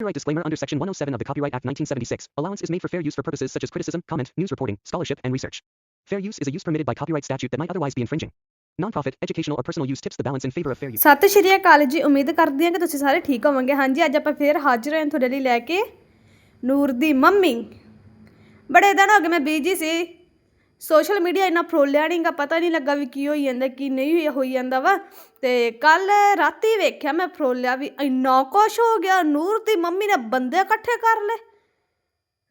Copyright disclaimer under Section 107 of the Copyright Act 1976. Allowance is made for fair use for purposes such as criticism, comment, news reporting, scholarship, and research. Fair use is a use permitted by copyright statute that might otherwise be infringing. Nonprofit, educational, or personal use tips the balance in favor of fair use. ਸਤਿ ਸ਼੍ਰੀ ਅਕਾਲ ਜੀ ਉਮੀਦ ਕਰਦੀ ਹਾਂ ਕਿ ਤੁਸੀਂ ਸਾਰੇ ਠੀਕ ਹੋਵੋਗੇ ਹਾਂਜੀ ਅੱਜ ਆਪਾਂ ਫੇਰ ਹਾਜ਼ਰ ਹਾਂ ਤੁਹਾਡੇ ਲਈ ਲੈ ਕੇ ਨੂਰ ਦੀ ਮੰਮੀ ਬੜੇ ਦਿਨ ਹੋ ਗਏ ਮੈਂ ਬੀਜੀ ਸੀ ਸੋਸ਼ਲ ਮੀਡੀਆ ਇੰਨਾ ਫਰੋਲਿਆ ਨਹੀਂਗਾ, ਪਤਾ ਨਹੀਂ ਲੱਗਾ ਵੀ ਕੀ ਹੋਈ ਜਾਂਦਾ, ਕੀ ਨਹੀਂ ਹੋਈ- ਜਾਂਦਾ ਵਾ। ਤੇ ਕੱਲ ਰਾਤੀ ਵੇਖਿਆ ਮੈਂ ਫਰੋਲਿਆ ਵੀ ਇੰਨਾ ਕੁਛ ਹੋ ਗਿਆ, ਨੂਰ ਦੀ ਮੰਮੀ ਨੇ ਬੰਦੇ ਇਕੱਠੇ ਕਰ ਲਏ।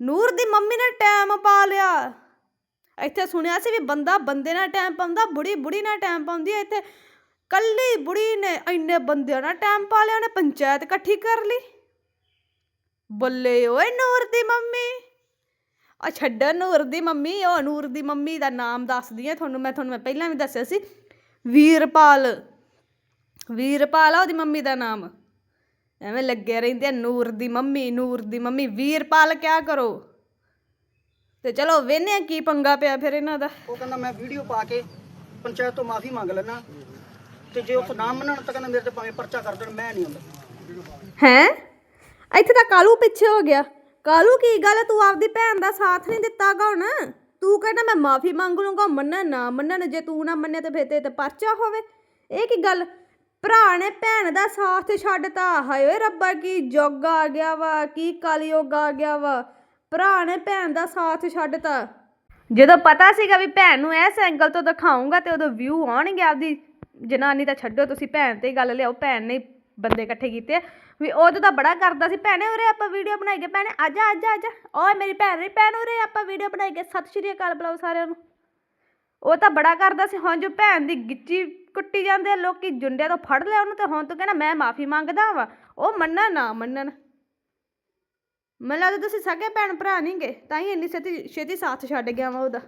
ਨੂਰ ਦੀ ਮੰਮੀ ਨੇ ਟਾਈਮ ਪਾ ਲਿਆ। ਇੱਥੇ ਸੁਣਿਆ ਸੀ ਵੀ ਬੰਦਾ ਬੰਦੇ ਨਾਲ ਟਾਈਮ ਪਾਉਂਦਾ, ਬੁੜੀ ਬੁੜੀ ਨਾਲ ਟਾਈਮ ਪਾਉਂਦੀ ਹੈ। ਇੱਥੇ ਕੱਲੀ ਬੁੜੀ ਨੇ ਇੰਨੇ ਬੰਦਿਆਂ ਨਾਲ ਟਾਈਮ ਪਾ ਲਿਆ ਨੇ ਪੰਚਾਇਤ ਇਕੱਠੀ ਕਰ ਲਈ। ਬੱਲੇ ਓਏ ਨੂਰ ਦੀ ਮੰਮੀ। ਆ ਛੱਡ ਨੂਰ ਦੀ ਮੰਮੀ ਉਹ ਨੂਰ ਦੀ ਮੰਮੀ ਦਾ ਨਾਮ ਦੱਸਦੀ ਆ ਤੁਹਾਨੂੰ ਮੈਂ ਤੁਹਾਨੂੰ ਮੈਂ ਪਹਿਲਾਂ ਵੀ ਦੱਸਿਆ ਸੀ। ਵੀਰਪਾਲ ਵੀਰਪਾਲ ਆ ਉਹਦੀ ਮੰਮੀ ਦਾ ਨਾਮ। ਐਵੇਂ ਲੱਗੇ ਰਹਿੰਦੇ ਆ ਨੂਰ ਦੀ ਮੰਮੀ ਨੂਰ ਦੀ ਮੰਮੀ ਵੀਰਪਾਲ ਕਿਆ ਕਰੋ? ਤੇ ਚਲੋ ਵੇਨੇ ਆ ਕੀ ਪੰਗਾ ਪਿਆ ਫਿਰ ਇਹਨਾਂ ਦਾ। ਉਹ ਕਹਿੰਦਾ ਮੈਂ ਵੀਡੀਓ ਪਾ ਕੇ ਪੰਚਾਇਤ ਤੋਂ ਮਾਫੀ ਮੰਗ ਲੈਣਾ ਤੇ ਜੇ ਉਹ ਨਾ ਮੰਨਣ ਤਾਂ ਕਹਿੰਦਾ ਮੇਰੇ ਤੇ ਭਾਵੇਂ ਪਰਚਾ ਕਰ ਦੇਣ ਮੈਂ ਨਹੀਂ ਆਉਂਦਾ। ਹੈਂ? ਇੱਥੇ ਤਾਂ ਕਾਲੂ ਪਿੱਛੇ ਹੋ ਗਿਆ। ਕਾਲੂ ਕੀ ਗੱਲ ਤੂੰ ਆਪਦੀ ਭੈਣ ਦਾ ਸਾਥ ਨਹੀਂ ਦਿੱਤਾਗਾ ਹੁਣ। ਤੂੰ ਕਹਿੰਦਾ ਮੈਂ ਮਾਫੀ ਮੰਗ ਲੂੰਗਾ ਮੰਨਣ ਨਾ ਮੰਨਣ, ਜੇ ਤੂੰ ਨਾ ਮੰਨੇ ਤੇ ਫਿਰ ਤੇ ਤੇ ਪਰਚਾ ਹੋਵੇ। ਇਹ ਕੀ ਗੱਲ? ਭਰਾ ਨੇ ਭੈਣ ਦਾ ਸਾਥ ਛੱਡਤਾ। ਹਾਏ ਓਏ ਰੱਬਾ, ਕੀ ਯੁੱਗ ਆ ਗਿਆ ਵਾ, ਕੀ ਕਲਯੁੱਗ ਆ ਗਿਆ ਵਾ। ਭਰਾ ਨੇ ਭੈਣ ਦਾ ਸਾਥ ਛੱਡਤਾ। ਜਦੋਂ ਪਤਾ ਸੀਗਾ ਵੀ ਭੈਣ ਨੂੰ ਇਸ ਐਂਗਲ ਤੋਂ ਦਿਖਾਉਂਗਾ ਤੇ ਉਦੋਂ ਵਿਊ ਆਉਣਗੇ ਆਪਦੀ। ਜਨਾਨੀ ਤਾਂ ਛੱਡੋ, ਤੁਸੀਂ ਭੈਣ ਤੇ ਹੀ ਗੱਲ ਲਿਆਓ, ਭੈਣ ਨੇ ਹੀ ਬੰਦੇ ਇਕੱਠੇ ਕੀਤੇ ਆ। ਵੀ ਉਦੋਂ ਤਾਂ ਬੜਾ ਕਰਦਾ ਸੀ, ਭੈਣੇ ਉਰੇ ਆਪਾਂ ਵੀਡੀਓ ਬਣਾਈਏ ਭੈਣੇ ਆਜਾ ਆਜਾ ਆਜਾ ਓਏ ਮੇਰੀ ਭੈਣ ਨਹੀਂ ਭੈਣ ਉਰੇ ਆਪਾਂ ਵੀਡੀਓ ਬਣਾਈਏ ਸਤਿ ਸ਼੍ਰੀ ਅਕਾਲ ਬੁਲਾਓ ਸਾਰਿਆਂ ਨੂੰ। ਉਹ ਤਾਂ ਬੜਾ ਕਰਦਾ ਸੀ, ਹੁਣ ਜੋ ਭੈਣ ਦੀ ਗਿੱਚੀ ਕੁੱਟੀ ਜਾਂਦੇ ਆ, ਲੋਕੀ ਜੁੰਡਿਆਂ ਤੋਂ ਫੜ ਲਿਆ ਉਹਨੂੰ ਤੇ ਹੁਣ ਤੂੰ ਕਹਿੰਦਾ ਮੈਂ ਮਾਫੀ ਮੰਗਦਾ ਵਾ। ਉਹ ਮੰਨਣ ਨਾ ਮੰਨਣ। ਮੈਨੂੰ ਲੱਗਦਾ ਤੁਸੀਂ ਸਗੇ ਭੈਣ ਭਰਾ ਨਹੀਂਗੇ ਤਾਂ ਹੀ ਇੰਨੀ ਛੇਤੀ ਛੇਤੀ ਸਾਥ ਛੱਡ ਗਿਆ ਵਾ ਉਹਦਾ।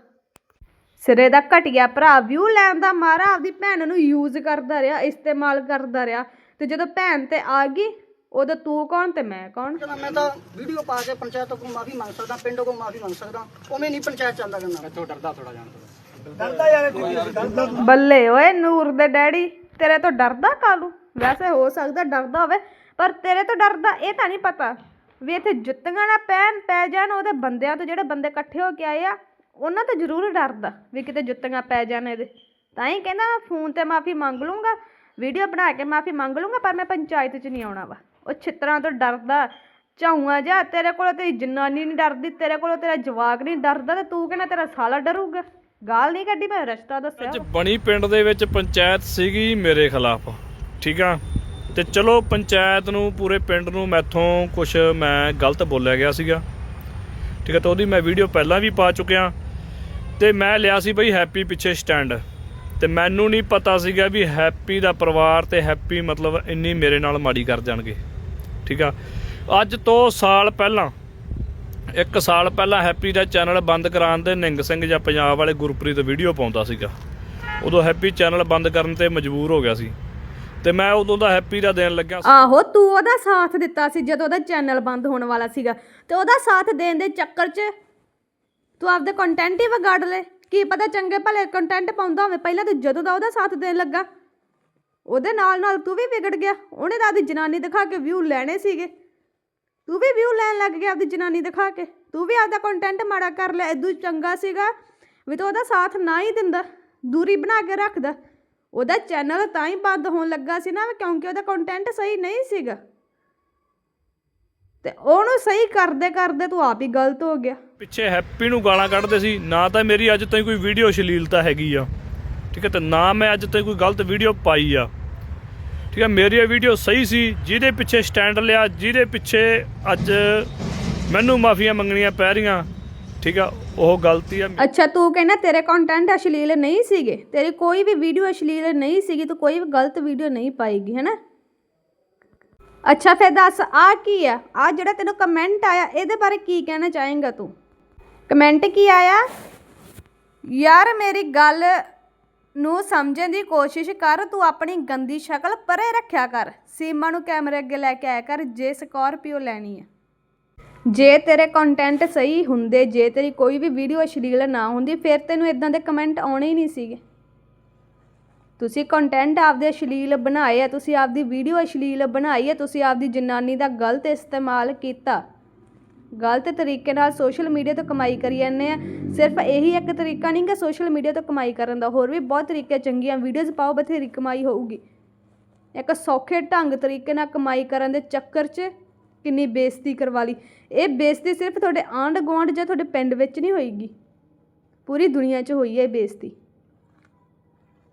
ਸਿਰੇ ਦਾ ਘਟਿਆ ਭਰਾ, ਵਿਊ ਲੈਣ ਦਾ ਮਾਰਾ ਆਪਦੀ ਭੈਣ ਨੂੰ ਯੂਜ਼ ਕਰਦਾ ਰਿਹਾ, ਇਸਤੇਮਾਲ ਕਰਦਾ ਰਿਹਾ। ਤੇ ਜਦੋਂ ਭੈਣ ਤੇ ਆ ਗਈ ਉਦੋਂ ਤੂੰ ਕੌਣ ਤੇ ਮੈਂ ਕੌਣ? ਕਹਿੰਦਾ ਮੈਂ ਤਾਂ ਵੀਡੀਓ ਪਾ ਕੇ ਪੰਚਾਇਤ ਤੋਂ ਮਾਫੀ ਮੰਗ ਸਕਦਾ ਪਿੰਡ ਕੋਲ ਮਾਫੀ ਮੰਗ ਸਕਦਾ। ਉਵੇਂ ਨਹੀਂ ਪੰਚਾਇਤ ਚੱਲਦਾ ਕਹਿੰਦਾ ਇੱਥੋਂ ਡਰਦਾ ਥੋੜਾ ਜਾਣ ਬੱਲੇ ਓਏ ਨੂਰ ਦੇ ਡੈਡੀ ਤੇਰੇ ਤੋਂ ਡਰਦਾ ਕਾਲੂ? ਵੈਸੇ ਹੋ ਸਕਦਾ ਡਰਦਾ ਹੋਵੇ ਪਰ ਤੇਰੇ ਤੋਂ ਡਰਦਾ ਇਹ ਤਾਂ ਨਹੀਂ ਪਤਾ ਵੀ ਇੱਥੇ ਜੁੱਤੀਆਂ ਨਾ ਪੈਣ ਪੈ ਜਾਣ ਉਹਦੇ ਬੰਦਿਆਂ ਤੋਂ ਜਿਹੜੇ ਬੰਦੇ ਇਕੱਠੇ ਹੋ ਕੇ ਆਏ ਆ ਉਹਨਾਂ ਤੋਂ ਜ਼ਰੂਰ ਡਰਦਾ ਵੀ ਕਿਤੇ ਜੁੱਤੀਆਂ ਪੈ ਜਾਣ ਇਹਦੇ। ਤਾਂ ਹੀ ਕਹਿੰਦਾ ਮੈਂ ਫੋਨ ਤੇ ਮਾਫੀ ਮੰਗ ਲੂੰਗਾ ਵੀਡੀਓ ਬਣਾ ਕੇ ਮਾਫੀ ਮੰਗ ਲੂੰਗਾ ਪਰ ਮੈਂ ਪੰਚਾਇਤ 'ਚ ਨਹੀਂ ਆਉਣਾ ਵਾ। ਉਹ ਛਿੱਤਰਾਂ ਤੋਂ ਡਰਦਾ, ਝਾਊਆ ਜਾ ਤੇਰੇ ਕੋਲੋਂ ਤੇਰੀ ਜਨਾਨੀ ਨਹੀਂ ਡਰਦੀ, ਤੇਰੇ ਕੋਲੋਂ ਤੇਰਾ ਜਵਾਕ ਨਹੀਂ ਡਰਦਾ ਤੇ ਤੂੰ ਕਹਿੰਦਾ ਤੇਰਾ ਸਾਲਾ ਡਰੂਗਾ। ਗਾਲ ਨਹੀਂ ਕੱਢੀ ਮੈਂ ਰਸਤਾ ਦੱਸਿਆ। ਅੱਜ ਬਣੀ ਪਿੰਡ ਦੇ ਵਿੱਚ ਪੰਚਾਇਤ ਸੀਗੀ ਮੇਰੇ ਖਿਲਾਫ, ਠੀਕ ਆ? ਤੇ ਚਲੋ ਪੰਚਾਇਤ ਨੂੰ, ਪੂਰੇ ਪਿੰਡ ਨੂੰ ਮੈਥੋਂ ਕੁਝ ਮੈਂ ਗਲਤ ਬੋਲਿਆ ਗਿਆ ਸੀਗਾ। ਠੀਕ ਹੈ ਤਾਂ ਉਹਦੀ ਮੈਂ ਵੀਡੀਓ ਪਹਿਲਾਂ ਵੀ ਪਾ ਚੁੱਕਿਆ। ਤੇ ਮੈਂ ਲਿਆ ਸੀ ਬਈ ਹੈਪੀ ਪਿੱਛੇ ਸਟੈਂਡ। ਤੇ ਮੈਨੂੰ ਨਹੀਂ ਪਤਾ ਸੀਗਾ ਵੀ ਹੈਪੀ ਦਾ ਪਰਿਵਾਰ ਤੇ ਹੈਪੀ ਮਤਲਬ ਇੰਨੀ ਮੇਰੇ ਨਾਲ ਮਾੜੀ ਕਰ ਜਾਣਗੇ। ਠੀਕ ਆ? ਅੱਜ ਤੋਂ ਸਾਲ ਪਹਿਲਾਂ, ਇੱਕ ਸਾਲ ਪਹਿਲਾਂ ਹੈਪੀ ਦਾ ਚੈਨਲ ਬੰਦ ਕਰਾਉਣ ਦੇ ਨਿੰਗ ਸਿੰਘ ਜਾਂ ਪੰਜਾਬ ਵਾਲੇ ਗੁਰਪ੍ਰੀਤ ਵੀਡੀਓ ਪਾਉਂਦਾ ਸੀਗਾ। ਉਦੋਂ ਹੈਪੀ ਚੈਨਲ ਬੰਦ ਕਰਨ ਤੇ ਮਜਬੂਰ ਹੋ ਗਿਆ ਸੀ। ਤੇ ਮੈਂ ਉਦੋਂ ਦਾ ਹੈਪੀ ਦਾ ਦੇਣ ਲੱਗਿਆ ਆਹੋ, ਤੂੰ ਉਹਦਾ ਸਾਥ ਦਿੱਤਾ ਸੀ ਜਦੋਂ ਉਹਦਾ ਚੈਨਲ ਬੰਦ ਹੋਣ ਵਾਲਾ ਸੀਗਾ। ਤੇ ਉਹਦਾ ਸਾਥ ਦੇਣ ਦੇ ਚੱਕਰ 'ਚ ਤੂੰ ਆਪਦੇ ਕੰਟੈਂਟ ਹੀ ਵਿਗਾੜ ਲੈ ਕੀ ਪਤਾ ਚੰਗੇ ਭਲੇ ਕੰਟੈਂਟ ਪਾਉਂਦਾ ਹੋਵੇ, ਪਹਿਲਾਂ ਤੇ ਜਦੋਂ ਦਾ ਉਹਦਾ ਸਾਥ ਦੇਣ ਲੱਗਾ। ਉਹਦੇ ਨਾਲ ਨਾਲ ਤੂੰ ਵੀ ਵਿਗੜ ਗਿਆ। ਉਹਨੇ ਤਾਂ ਆਪਦੀ ਜਨਾਨੀ ਦਿਖਾ ਕੇ ਵਿਊ ਲੈਣੇ ਸੀਗੇ। ਤੂੰ ਵੀ ਵਿਊ ਲੈਣ ਲੱਗ ਗਿਆ ਆਪਦੀ ਜਨਾਨੀ ਦਿਖਾ ਕੇ। ਤੂੰ ਵੀ ਆਪਦਾ ਕੰਟੈਂਟ ਮਾੜਾ ਕਰ ਲਿਆ ਇਦੋਂ ਚੰਗਾ ਸੀਗਾ ਵੀ ਤੂੰ ਉਹਦਾ ਸਾਥ ਨਾ ਹੀ ਦਿੰਦਾ, ਦੂਰੀ ਬਣਾ ਕੇ ਰੱਖਦਾ। ਉਹਦਾ ਚੈਨਲ ਤਾਂ ਹੀ ਬੰਦ ਹੋਣ ਲੱਗਾ ਸੀ ਨਾ ਕਿਉਂਕਿ ਉਹਦਾ ਕੰਟੈਂਟ ਸਹੀ ਨਹੀਂ ਸੀਗਾ। ਤੇ ਉਹਨੂੰ ਸਹੀ ਕਰਦੇ ਕਰਦੇ ਤੂੰ ਆਪ ਹੀ ਗਲਤ ਹੋ ਗਿਆ। ਪਿੱਛੇ ਹੈਪੀ ਨੂੰ ਗਾਲਾਂ ਕੱਢਦੇ ਸੀ, ਨਾ ਤਾਂ ਮੇਰੀ ਅੱਜ ਤਾਈਂ ਕੋਈ ਵੀਡੀਓ ਸ਼ਲੀਲਤਾ ਹੈਗੀ ਆ। ਠੀਕ ਹੈ, ਤੇ ਨਾ ਮੈਂ ਅੱਜ ਤਾਈਂ ਕੋਈ ਗਲਤ ਵੀਡੀਓ ਪਾਈ ਆ। ਠੀਕ ਹੈ, ਮੇਰੀ ਇਹ ਵੀਡੀਓ ਸਹੀ ਸੀ, ਜਿਹਦੇ ਪਿੱਛੇ ਸਟੈਂਡ ਲਿਆ, ਜਿਹਦੇ ਪਿੱਛੇ ਅੱਜ ਮੈਨੂੰ ਮਾਫੀਆਂ ਮੰਗਣੀਆਂ ਪੈ ਰਹੀਆਂ। ਠੀਕ ਆ ਉਹ ਗਲਤੀ ਆ। ਅੱਛਾ, ਤੂੰ ਕਹਿੰਦਾ ਤੇਰੇ ਕੰਟੈਂਟ ਅਸ਼ਲੀਲ ਨਹੀਂ ਸੀਗੇ। ਤੇਰੀ ਕੋਈ ਵੀ ਵੀਡੀਓ ਅਸ਼ਲੀਲ ਨਹੀਂ ਸੀਗੀ, ਤੂੰ ਕੋਈ ਵੀ ਗਲਤ ਵੀਡੀਓ ਨਹੀਂ ਪਾਏਗੀ, ਹੈਨਾ? ਅੱਛਾ, ਫਿਰ ਦੱਸ, ਆ ਕੀ ਆ? ਆ ਜਿਹੜਾ ਤੈਨੂੰ ਕਮੈਂਟ ਆਇਆ, ਇਹਦੇ ਬਾਰੇ ਕੀ ਕਹਿਣਾ ਚਾਹੇਂਗਾ ਤੂੰ? ਕਮੈਂਟ ਕੀ ਆਇਆ? ਯਾਰ, ਮੇਰੀ ਗੱਲ ਨੂੰ ਸਮਝਣ ਦੀ ਕੋਸ਼ਿਸ਼ ਕਰ, ਤੂੰ ਆਪਣੀ ਗੰਦੀ ਸ਼ਕਲ ਪਰੇ ਰੱਖਿਆ ਕਰ। ਸੀਮਾ ਨੂੰ ਕੈਮਰੇ ਅੱਗੇ ਲੈ ਕੇ ਆਇਆ ਕਰ, ਜੇ ਸਕਾਰਪੀਓ ਲੈਣੀ ਹੈ। ਜੇ ਤੇਰੇ ਕੰਟੈਂਟ ਸਹੀ ਹੁੰਦੇ, ਜੇ ਤੇਰੀ ਕੋਈ ਵੀ ਵੀਡੀਓ ਅਸ਼ਲੀਲ ਨਾ ਹੁੰਦੀ, ਫਿਰ ਤੈਨੂੰ ਇਦਾਂ ਦੇ ਕਮੈਂਟ ਆਉਣੇ ਹੀ ਨਹੀਂ ਸੀਗੇ। ਤੁਸੀਂ ਕੰਟੈਂਟ ਆਪਦੇ ਅਸ਼ਲੀਲ ਬਣਾਏ ਆ, ਤੁਸੀਂ ਆਪਦੀ ਵੀਡੀਓ ਅਸ਼ਲੀਲ ਬਣਾਈ ਹੈ ਤੁਸੀਂ ਆਪਦੀ ਜਨਾਨੀ ਦਾ ਗਲਤ ਇਸਤੇਮਾਲ ਕੀਤਾ। ਗਲਤ ਤਰੀਕੇ ਨਾਲ ਸੋਸ਼ਲ ਮੀਡੀਆ ਤੋਂ ਕਮਾਈ ਕਰੀ ਜਾਂਦੇ ਆ। ਸਿਰਫ ਇਹੀ ਇੱਕ ਤਰੀਕਾ ਨਹੀਂ ਕਿ ਸੋਸ਼ਲ ਮੀਡੀਆ ਤੋਂ ਕਮਾਈ ਕਰਨ ਦਾ। ਹੋਰ ਵੀ ਬਹੁਤ ਤਰੀਕੇ, ਚੰਗੀਆਂ ਵੀਡੀਓਜ਼ ਪਾਓ, ਬਥੇਰੀ ਕਮਾਈ ਹੋਊਗੀ। ਇੱਕ ਸੌਖੇ ਢੰਗ ਤਰੀਕੇ ਨਾਲ ਕਮਾਈ ਕਰਨ ਦੇ ਚੱਕਰ 'ਚ ਕਿੰਨੀ ਬੇਇੱਜ਼ਤੀ ਕਰਵਾ ਲਈ। ਇਹ ਬੇਇੱਜ਼ਤੀ ਸਿਰਫ ਤੁਹਾਡੇ ਆਂਢ ਗੁਆਂਢ ਜਾਂ ਤੁਹਾਡੇ ਪਿੰਡ ਵਿੱਚ ਨਹੀਂ ਹੋਏਗੀ। ਪੂਰੀ ਦੁਨੀਆ 'ਚ ਹੋਈ ਹੈ ਇਹ ਬੇਇੱਜ਼ਤੀ।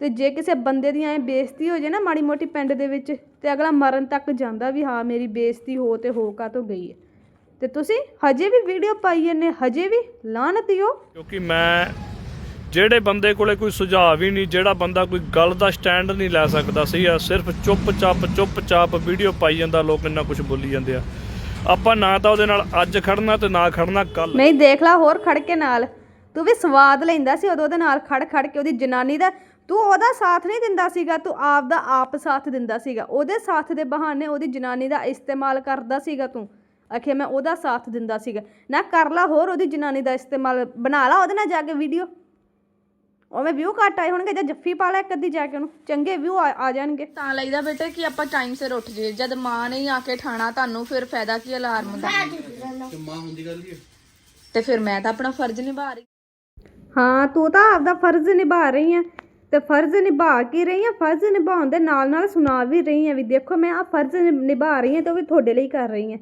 ਤੇ ਜੇ ਕਿਸੇ ਬੰਦੇ ਦੀ ਐ ਬੇਇੱਜ਼ਤੀ ਹੋ ਜੇ ਨਾ ਮਾੜੀ ਮੋਟੀ ਪਿੰਡ ਦੇ ਵਿੱਚ, ਤੇ ਅਗਲਾ ਮਰਨ ਤੱਕ ਜਾਂਦਾ ਵੀ ਹਾਂ, ਮੇਰੀ ਬੇਇੱਜ਼ਤੀ ਹੋ ਤੇ ਹੋ ਕਾ ਤੋਂ ਗਈ ਹੈ। ਤੇ ਤੁਸੀਂ ਹਜੇ ਵੀ ਵੀਡੀਓ ਪਾਈ ਜਾਂਦੇ ਹਜੇ ਵੀ ਲਾਹਨਤੀ ਹੋ ਕਿਉਂਕਿ ਮੈਂ ਜਿਹੜੇ ਬੰਦੇ ਕੋਲੇ ਕੋਈ ਸੁਝਾਅ ਵੀ ਨਹੀਂ ਜਿਹੜਾ ਬੰਦਾ ਕੋਈ ਗੱਲ ਦਾ ਸਟੈਂਡ ਨਹੀਂ ਲੈ ਸਕਦਾ ਸੀ ਆ ਸਿਰਫ ਚੁੱਪਚਾਪ ਚੁੱਪਚਾਪ ਵੀਡੀਓ ਪਾਈ ਜਾਂਦਾ ਲੋਕ ਇੰਨਾ ਕੁਝ ਬੋਲੀ ਜਾਂਦੇ ਆ। ਆਪਾਂ ਨਾ ਤਾਂ ਉਹਦੇ ਨਾਲ ਅੱਜ ਖੜਨਾ ਤੇ ਨਾ ਖੜਨਾ ਕੱਲ ਨਹੀਂ ਦੇਖ ਲਾ ਹੋਰ ਖੜ ਕੇ ਨਾਲ। ਤੂੰ ਵੀ ਸਵਾਦ ਲੈਂਦਾ ਸੀ ਉਦੋਂ ਉਹਦੇ ਨਾਲ ਖੜ ਖੜ ਕੇ ਉਹਦੀ ਜਨਾਨੀ ਦਾ ਤੂੰ ਉਹਦਾ ਸਾਥ ਨਹੀਂ ਦਿੰਦਾ ਸੀਗਾ ਤੂੰ ਆਪ ਦਾ ਆਪ ਸਾਥ ਦਿੰਦਾ ਸੀਗਾ। ਉਹਦੇ ਸਾਥ ਦੇ ਬਹਾਨੇ ਉਹਦੀ ਜਨਾਨੀ ਦਾ ਇਸਤੇਮਾਲ ਕਰਦਾ ਸੀਗਾ ਤੂੰ। ਆਖੇ ਮੈਂ ਉਹਦਾ ਸਾਥ ਦਿੰਦਾ ਸੀਗਾ। ਨਾ ਕਰ ਲਾ ਹੋਰ ਉਹਦੀ ਜਨਾਨੀ ਦਾ ਇਸਤੇਮਾਲ ਬਣਾ ਲਾ ਉਹਦੇ ਨਾਲ ਜਾ ਕੇ ਵੀਡੀਓ ਉਹਵੇਂ ਵਿਊ ਘੱਟ ਆਏ ਹੋਣਗੇ ਜਾਂ ਜੱਫੀ ਪਾ ਲੈ ਇੱਕ ਅੱਧੀ ਜਾ ਕੇ ਉਹਨੂੰ। ਚੰਗੇ ਵਿਊ ਆ ਜਾਣਗੇ। ਤਾਂ ਲਈਦਾ ਬੇਟੇ ਕਿ ਆਪਾਂ ਟਾਈਮ ਸਿਰ ਉੱਠ ਜੇ ਜਦ ਮਾਂ ਨੇ ਹੀ ਆ ਕੇ ਠਾਣਾ ਤੁਹਾਨੂੰ ਫਿਰ ਫਾਇਦਾ ਕੀ ਅਲਾਰਮ ਦਾ ਤੇ ਫਿਰ ਮੈਂ ਤਾਂ ਆਪਣਾ ਫਰਜ਼ ਨਿਭਾ ਰਹੀ ਹਾਂ। ਤੂੰ ਤਾਂ ਆਪਦਾ ਫਰਜ਼ ਨਿਭਾ ਰਹੀ ਆ। ਤੇ ਫਰਜ਼ ਨਿਭਾ ਕੇ ਰਹੀ ਆ? ਫਰਜ਼ ਨਿਭਾਉਣ ਦੇ ਨਾਲ ਨਾਲ ਸੁਣਾ ਵੀ ਰਹੀ ਆ ਵੀ ਦੇਖੋ ਮੈਂ ਆ ਫਰਜ਼ ਨਿਭਾ ਰਹੀ ਆ ਤੇ ਉਹ ਵੀ ਤੁਹਾਡੇ ਲਈ ਕਰ ਰਹੀ ਆ।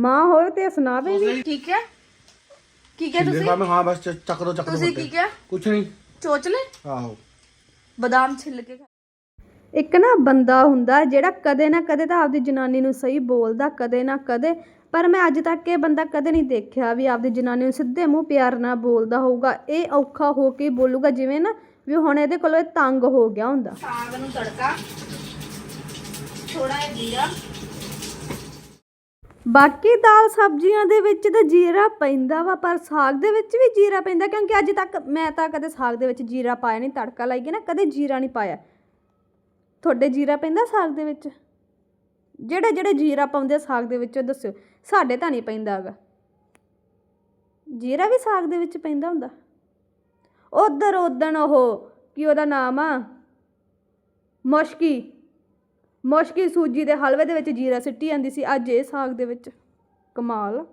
ਮਾਂ ਹੋਵੇ ਤੇ ਸੁਣਾਵੇ ਵੀ ਠੀਕ ਹੈ। ਕੀ ਕਿਹਾ ਤੁਸੀਂ? ਮੈਂ ਹਾਂ ਬਸ ਚ- ਚੱਕ ਦੋ ਚੱਕ ਦੋ ਤੁਸੀਂ ਕੀ ਕਿਹਾ? ਕੁਛ ਨਹੀਂ। ਚੋਚਲੇ? ਆਹੋ। ਬਦਾਮ ਛਿੱਲ ਕੇ ਖਾ- ਇੱਕ ਨਾ ਬੰਦਾ ਹੁੰਦਾ ਜਿਹੜਾ ਕਦੇ ਨਾ ਕਦੇ ਤਾਂ ਆਪਦੀ ਜਨਾਨੀ ਨੂੰ ਸਹੀ ਬੋਲਦਾ ਕਦੇ ਨਾ ਕਦੇ। ਪਰ ਮੈਂ ਅੱਜ ਤੱਕ ਇਹ ਬੰਦਾ ਕਦੇ ਨਹੀਂ ਦੇਖਿਆ ਵੀ ਆਪਦੀ ਜਨਾਨੀ ਨੂੰ ਸਿੱਧੇ ਮੂੰਹ ਪਿਆਰ ਨਾਲ ਬੋਲਦਾ ਹੋਊਗਾ। ਇਹ ਔਖਾ ਹੋ ਕੇ ਬੋਲੂਗਾ ਜਿਵੇਂ ਨਾ ਵੀ ਹੁਣ ਇਹਦੇ ਕੋਲੋਂ ਇਹ ਤੰਗ ਹੋ ਗਿਆ ਹੁੰਦਾ। ਸਾਗ ਨੂੰ ਤੜਕਾ। ਥੋੜਾ ਜਿਹਾ ਜੀਰਾ। ਬਾਕੀ ਦਾਲ ਸਬਜ਼ੀਆਂ ਦੇ ਵਿੱਚ ਤਾਂ ਜੀਰਾ ਪੈਂਦਾ ਵਾ, ਪਰ ਸਾਗ ਦੇ ਵਿੱਚ ਵੀ ਜੀਰਾ ਪੈਂਦਾ, ਕਿਉਂਕਿ ਅੱਜ ਤੱਕ ਮੈਂ ਤਾਂ ਕਦੇ ਸਾਗ ਦੇ ਵਿੱਚ ਜੀਰਾ ਪਾਇਆ ਨਹੀਂ, ਤੜਕਾ ਲਾਈਏ ਨਾ ਕਦੇ ਜੀਰਾ ਨਹੀਂ ਪਾਇਆ। ਤੁਹਾਡੇ ਜੀਰਾ ਪੈਂਦਾ ਸਾਗ ਦੇ ਵਿੱਚ? ਜਿਹੜੇ ਜਿਹੜੇ ਜੀਰਾ ਪਾਉਂਦੇ ਆ ਸਾਗ ਦੇ ਵਿੱਚ ਉਹ ਦੱਸਿਓ, ਸਾਡੇ ਤਾਂ ਨਹੀਂ ਪੈਂਦਾ ਹੈਗਾ। ਜੀਰਾ ਵੀ ਸਾਗ ਦੇ ਵਿੱਚ ਪੈਂਦਾ ਹੁੰਦਾ। ਉਧਰ ਉਦਣ ਉਹ, ਕੀ ਉਹਦਾ ਨਾਮ ਆ? ਮੁਸ਼ਕੀ। ਮੁਸ਼ਕੀ ਸੂਜੀ ਦੇ ਹਲਵੇ ਦੇ ਵਿੱਚ ਜੀਰਾ ਸਿੱਟੀ ਜਾਂਦੀ ਸੀ ਅੱਜ ਇਹ ਸਾਗ ਦੇ ਵਿੱਚ ਕਮਾਲ।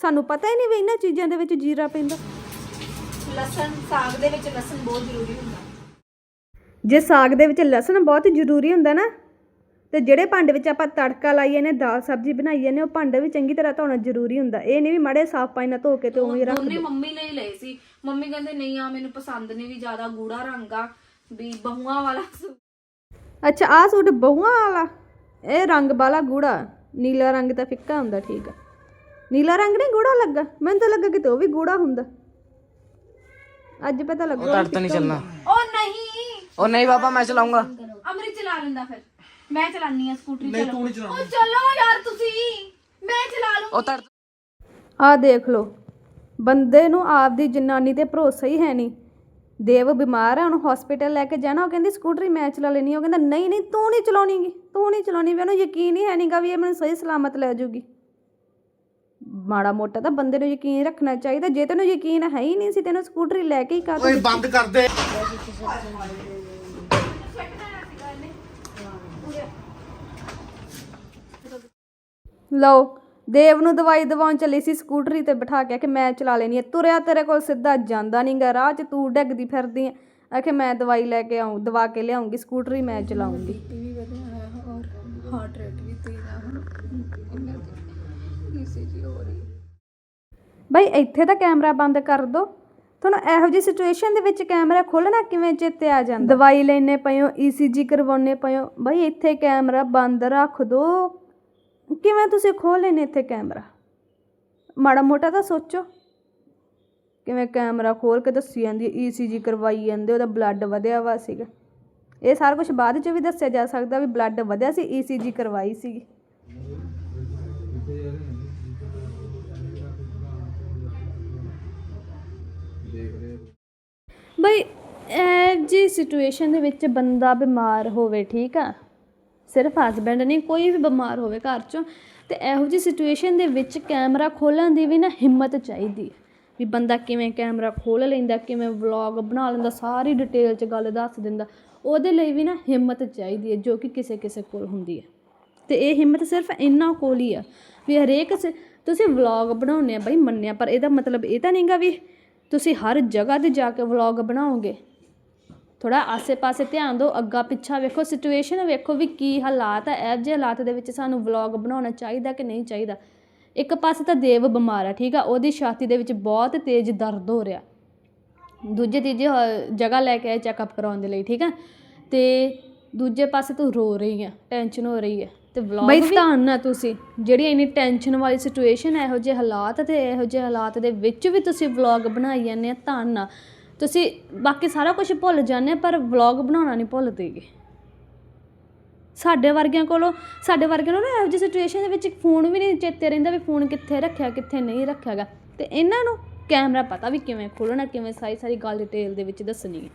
ਸਾਨੂੰ ਪਤਾ ਹੀ ਨਹੀਂ ਵੀ ਇਹਨਾਂ ਚੀਜ਼ਾਂ ਦੇ ਵਿੱਚ ਜੀਰਾ ਪੈਂਦਾ। ਲਸਣ ਸਾਗ ਦੇ ਵਿੱਚ ਲਸਣ ਬਹੁਤ ਜ਼ਰੂਰੀ ਹੁੰਦਾ। ਜੇ ਸਾਗ ਦੇ ਵਿੱਚ ਲਸਣ ਬਹੁਤ ਜ਼ਰੂਰੀ ਹੁੰਦਾ ਨਾ ਤੇ ਜਿਹੜੇ ਭਾਂਡੇ ਵਿੱਚ ਆਪਾਂ ਤੜਕਾ ਲਾਈਏ ਨੇ ਦਾਲ ਸਬਜ਼ੀ ਬਣਾਈਏ ਨੇ ਉਹ ਭਾਂਡਾ ਵੀ ਚੰਗੀ ਤਰ੍ਹਾਂ ਧੋਣਾ ਜ਼ਰੂਰੀ ਹੁੰਦਾ। ਇਹ ਨਹੀਂ ਵੀ ਮਾੜੇ ਸਾਫ਼ ਪਾਣੀ ਨਾਲ ਧੋ ਕੇ ਤੇ ਉਵੇਂ ਹੀ ਰੱਖ ਦੋਨੇ ਮੰਮੀ ਲਈ ਲਏ ਸੀ। ਮੰਮੀ ਕਹਿੰਦੇ ਨਹੀਂ ਆ ਮੈਨੂੰ ਪਸੰਦ ਨਹੀਂ ਵੀ ਜ਼ਿਆਦਾ ਗੂੜਾ ਰੰਗ ਆ ਵੀ ਬਹੂਆਂ ਵਾਲਾ। ਅੱਛਾ ਆਹ ਸੂਟ ਬਹੂਆਂ ਵਾਲਾ। ਇਹ ਰੰਗ ਵਾਲਾ ਗੂੜਾ ਨੀਲਾ ਰੰਗ ਤਾਂ ਫਿੱਕਾ ਹੁੰਦਾ ਠੀਕ ਆ। ਨੀਲਾ ਰੰਗ ਨਹੀਂ ਗੂੜਾ ਲੱਗਾ? ਮੈਨੂੰ ਤਾਂ ਲੱਗਾ ਕਿ ਉਹ ਵੀ ਗੂੜਾ ਹੁੰਦਾ। ਅੱਜ ਪਤਾ ਲੱਗਾ ਤਾਂ ਨਹੀਂ ਚੱਲਣਾ। ਉਹ ਨਹੀਂ। ਉਹ ਨਹੀਂ ਬਾਬਾ ਮੈਂ ਚਲਾਉਂਗਾ। ਅਮਰੀ ਚਲਾ ਲੈਂਦਾ ਫਿਰ। ਮੈਂ ਚਲਾਨੀ ਆ ਸਕੂਟਰੀ ਚਲੋ। ਤੂੰ ਨਹੀਂ ਚਲਾਉਣੀ ਚਲੋ ਯਾਰ ਤੁਸੀਂ। ਮੈਂ ਚਲਾ ਲੂੰ ਉਹ ਤੜ ਆਹ ਦੇਖ ਲਓ। ਬੰਦੇ ਨੂੰ ਆਪਦੀ ਜਨਾਨੀ ਤੇ ਭਰੋਸਾ ਹੀ ਹੈ ਨਹੀਂ। ਦੇਵ ਬਿਮਾਰ ਹੈ ਉਹਨੂੰ ਹਸਪੀਟਲ ਲੈ ਕੇ ਜਾਣਾ ਉਹ ਕਹਿੰਦੀ ਸਕੂਟਰੀ ਮੈਂ ਚਲਾ ਲੈਣੀ ਉਹ ਕਹਿੰਦਾ ਨਹੀਂ ਨਹੀਂ ਤੂੰ ਨਹੀਂ ਚਲਾਉਣੀਗੀ ਤੂੰ ਨਹੀਂ ਚਲਾਉਣੀ ਵੀ ਉਹਨੂੰ ਯਕੀਨ ਹੀ ਹੈ ਨਹੀਂਗਾ ਵੀ ਇਹ ਮੈਨੂੰ ਸਹੀ ਸਲਾਮਤ ਲੈ ਜਾਊਗੀ। ਮਾੜਾ ਮੋਟਾ ਤਾਂ ਬੰਦੇ ਨੂੰ ਯਕੀਨ ਰੱਖਣਾ ਚਾਹੀਦਾ ਜੇ ਤੈਨੂੰ ਯਕੀਨ ਹੈ ਹੀ ਨਹੀਂ ਸੀ ਤੈਨੂੰ ਸਕੂਟਰੀ ਲੈ ਕੇ ਹੀ ਕਰ ਓਏ ਬੰਦ ਕਰ ਦੇ। ਲਓ ਦੇਵ ਨੂੰ ਦਵਾਈ ਦਵਾਉਣ ਚੱਲੀ ਸੀ ਸਕੂਟਰੀ ਤੇ ਬਿਠਾ ਕੇ ਕਿ ਮੈਂ ਚਲਾ ਲੈਣੀ ਹੈ। ਤੁਰਿਆ ਤੇਰੇ ਕੋਲ ਸਿੱਧਾ ਜਾਂਦਾ ਨਹੀਂਗਾ ਰਾਹ 'ਚ ਤੂੰ ਡਿੱਗਦੀ ਫਿਰਦੀ ਆ। ਆਖੇ ਮੈਂ ਦਵਾਈ ਲੈ ਕੇ ਆਉਂ ਦਵਾ ਕੇ ਲਿਆਉਂਗੀ ਸਕੂਟਰੀ ਮੈਂ ਚਲਾਉਂਗੀ ਵੀ ਵਧਿਆ ਹੈ ਔਰ ਹਾਰਟ ਰੇਟ ਵੀ ਤੇਜ਼ ਆ ਹੁਣ। ਇਹਨਾਂ ਦੀ ਈਸੀਜੀ ਹੋ ਰਹੀ ਬਈ ਇੱਥੇ ਤਾਂ ਕੈਮਰਾ ਬੰਦ ਕਰ ਦੋ। ਤੁਹਾਨੂੰ ਇਹੋ ਜਿਹੀ ਸਿਚੁਏਸ਼ਨ ਦੇ ਵਿੱਚ ਕੈਮਰਾ ਖੋਲਣਾ ਕਿਵੇਂ ਚੇਤੇ ਆ ਜਾਂਦਾ? ਦਵਾਈ ਲੈਣੇ ਪਇਓ ਈਸੀਜੀ ਕਰਵਾਉਣੇ ਪਇਓ ਬਈ ਇੱਥੇ ਕੈਮਰਾ ਬੰਦ ਰੱਖ ਦੋ। ਕਿਵੇਂ ਤੁਸੀਂ ਖੋਲ ਲੈਣੇ ਇੱਥੇ ਕੈਮਰਾ? ਮਾੜਾ ਮੋਟਾ ਤਾਂ ਸੋਚੋ। ਕਿਵੇਂ ਕੈਮਰਾ ਖੋਲ ਕੇ ਦੱਸੀ ਜਾਂਦੀ ਈਸੀਜੀ ਕਰਵਾਈ ਜਾਂਦੇ, ਉਹਦਾ ਬਲੱਡ ਵਧਿਆ ਵਾ ਸੀਗਾ। ਇਹ ਸਾਰਾ ਕੁਝ ਬਾਅਦ ਚ ਵੀ ਦੱਸਿਆ ਜਾ ਸਕਦਾ ਵੀ ਬਲੱਡ ਵਧਿਆ ਸੀ ਈਸੀਜੀ ਕਰਵਾਈ ਸੀਗੀ। ਬਈ, ਇਹ ਜੀ ਸਿਚੁਏਸ਼ਨ ਦੇ ਵਿੱਚ ਬੰਦਾ ਬਿਮਾਰ ਹੋਵੇ, ਠੀਕ ਆ? ਸਿਰਫ ਹਸਬੈਂਡ ਨਹੀਂ, ਕੋਈ ਵੀ ਬਿਮਾਰ ਹੋਵੇ ਘਰ 'ਚੋਂ, ਤੇ ਇਹੋ ਜੀ ਸਿਚੁਏਸ਼ਨ ਦੇ ਵਿੱਚ ਕੈਮਰਾ ਖੋਲਣ ਦੀ ਵੀ ਨਾ ਹਿੰਮਤ ਚਾਹੀਦੀ ਹੈ। ਵੀ ਬੰਦਾ ਕਿਵੇਂ ਕੈਮਰਾ ਖੋਲ ਲੈਂਦਾ, ਕਿਵੇਂ ਵਲੌਗ ਬਣਾ ਲੈਂਦਾ, ਸਾਰੀ ਡਿਟੇਲ 'ਚ ਗੱਲ ਦੱਸ ਦਿੰਦਾ, ਉਹਦੇ ਲਈ ਵੀ ਨਾ ਹਿੰਮਤ ਚਾਹੀਦੀ ਹੈ, ਜੋ ਕਿ ਕਿਸੇ ਕਿਸੇ ਕੋਲ ਹੁੰਦੀ ਹੈ। ਤੇ ਇਹ ਹਿੰਮਤ ਸਿਰਫ ਇੰਨਾ ਕੋਲ ਹੀ ਆ। ਵੀ ਹਰੇਕ ਸ- ਤੁਸੀਂ ਵਲੌਗ ਬਣਾਉਂਦੇ ਆ ਬਈ, ਮੰਨਿਆ, ਪਰ ਇਹਦਾ ਮਤਲਬ ਇਹ ਤਾਂ ਨਹੀਂਗਾ ਵੀ ਤੁਸੀਂ ਹਰ ਜਗ੍ਹਾ ਤੇ ਜਾ ਕੇ ਵਲੌਗ ਬਣਾਓਗੇ। ਥੋੜਾ ਆਸੇ-ਪਾਸੇ ਧਿਆਨ ਦਿਓ ਅੱਗਾ ਪਿੱਛਾ ਵੇਖੋ ਸਿਚੁਏਸ਼ਨ ਵੇਖੋ ਵੀ ਕੀ ਹਾਲਾਤ ਹੈ ਇਹੋ ਜਿਹੇ ਹਾਲਾਤ ਦੇ ਵਿੱਚ ਸਾਨੂੰ ਵਲੌਗ ਬਣਾਉਣਾ ਚਾਹੀਦਾ ਕਿ ਨਹੀਂ ਚਾਹੀਦਾ। ਇੱਕ ਪਾਸੇ ਤਾਂ ਦੇਵ ਬਿਮਾਰ ਆ ਠੀਕ ਆ ਉਹਦੀ ਛਾਤੀ ਦੇ ਵਿੱਚ ਬਹੁਤ ਤੇਜ਼ ਦਰਦ ਹੋ ਰਿਹਾ। ਦੂਜੇ ਤੀਜੇ ਹ- ਜਗ੍ਹਾ ਲੈ ਕੇ ਆਏ ਚੈੱਕਅਪ ਕਰਾਉਣ ਦੇ ਲਈ ਠੀਕ ਹੈ ਤੇ ਦੂਜੇ ਪਾਸੇ ਤੂੰ ਰੋ ਰਹੀ ਹੈ ਟੈਨਸ਼ਨ ਹੋ ਰਹੀ ਹੈ ਤੇ ਵਲੌਗ ਬਈ ਧਿਆਨ ਨਾਲ ਤੁਸੀਂ ਜਿਹੜੀ ਇੰਨੀ ਟੈਨਸ਼ਨ ਵਾਲੀ ਸਿਚੁਏਸ਼ਨ ਇਹੋ ਜਿਹੇ ਹਾਲਾਤ ਤੇ ਇਹੋ ਜਿਹੇ ਹਾਲਾਤ ਦੇ ਵਿੱਚ ਵੀ ਤੁਸੀਂ ਵਲੌਗ ਬਣਾਈ ਜਾਂਦੇ ਆ ਧਿਆਨ ਨਾਲ। ਤੁਸੀਂ ਬਾਕੀ ਸਾਰਾ ਕੁਝ ਭੁੱਲ ਜਾਂਦੇ ਪਰ ਵਲੌਗ ਬਣਾਉਣਾ ਨਹੀਂ ਭੁੱਲਦੇਗੇ ਸਾਡੇ ਵਰਗਿਆਂ ਕੋਲੋਂ, ਸਾਡੇ ਵਰਗਿਆਂ ਨੂੰ ਨਾ ਇਹੋ ਜਿਹੀ ਸਿਚੁਏਸ਼ਨ ਦੇ ਵਿੱਚ ਫੋਨ ਵੀ ਨਹੀਂ ਚੇਤੇ ਰਹਿੰਦਾ ਵੀ ਫੋਨ ਕਿੱਥੇ ਰੱਖਿਆ, ਕਿੱਥੇ ਨਹੀਂ ਰੱਖਿਆਗਾ। ਤੇ ਇਹਨਾਂ ਨੂੰ ਕੈਮਰਾ ਪਤਾ ਵੀ ਕਿਵੇਂ ਖੋਲਣਾ ਕਿਵੇਂ ਸਾਰੀ ਸਾਰੀ ਗੱਲ ਡਿਟੇਲ ਦੇ ਵਿੱਚ ਦੱਸਣੀ ਹੈ।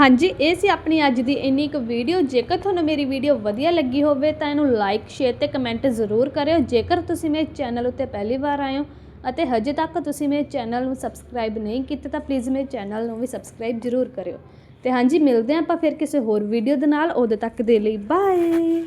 ਹਾਂਜੀ, ਇਹ ਸੀ ਆਪਣੀ ਅੱਜ ਦੀ ਇੰਨੀ ਇੱਕ ਵੀਡੀਓ ਜੇਕਰ ਤੁਹਾਨੂੰ ਮੇਰੀ ਵੀਡੀਓ ਵਧੀਆ ਲੱਗੀ ਹੋਵੇ ਤਾਂ ਇਹਨੂੰ ਲਾਈਕ ਸ਼ੇਅਰ ਤੇ ਕਮੈਂਟ ਜ਼ਰੂਰ ਕਰਿਓ। ਜੇਕਰ ਤੁਸੀਂ ਮੇਰੇ ਚੈਨਲ ਉੱਤੇ ਪਹਿਲੀ ਵਾਰ ਆਏ ਹੋ ਅਤੇ ਹਜੇ ਤੱਕ ਤੁਸੀਂ ਮੇਰੇ ਚੈਨਲ ਨੂੰ ਸਬਸਕ੍ਰਾਈਬ ਨਹੀਂ ਕੀਤਾ ਤਾਂ ਪਲੀਜ਼ ਮੇਰੇ ਚੈਨਲ ਨੂੰ ਵੀ ਸਬਸਕ੍ਰਾਈਬ ਜ਼ਰੂਰ ਕਰਿਓ। ਤੇ ਹਾਂਜੀ, ਮਿਲਦੇ ਹਾਂ ਆਪਾਂ ਫਿਰ ਕਿਸੇ ਹੋਰ ਵੀਡੀਓ ਦੇ ਨਾਲ। ਉਦੋਂ ਤੱਕ ਦੇ ਲਈ ਬਾਏ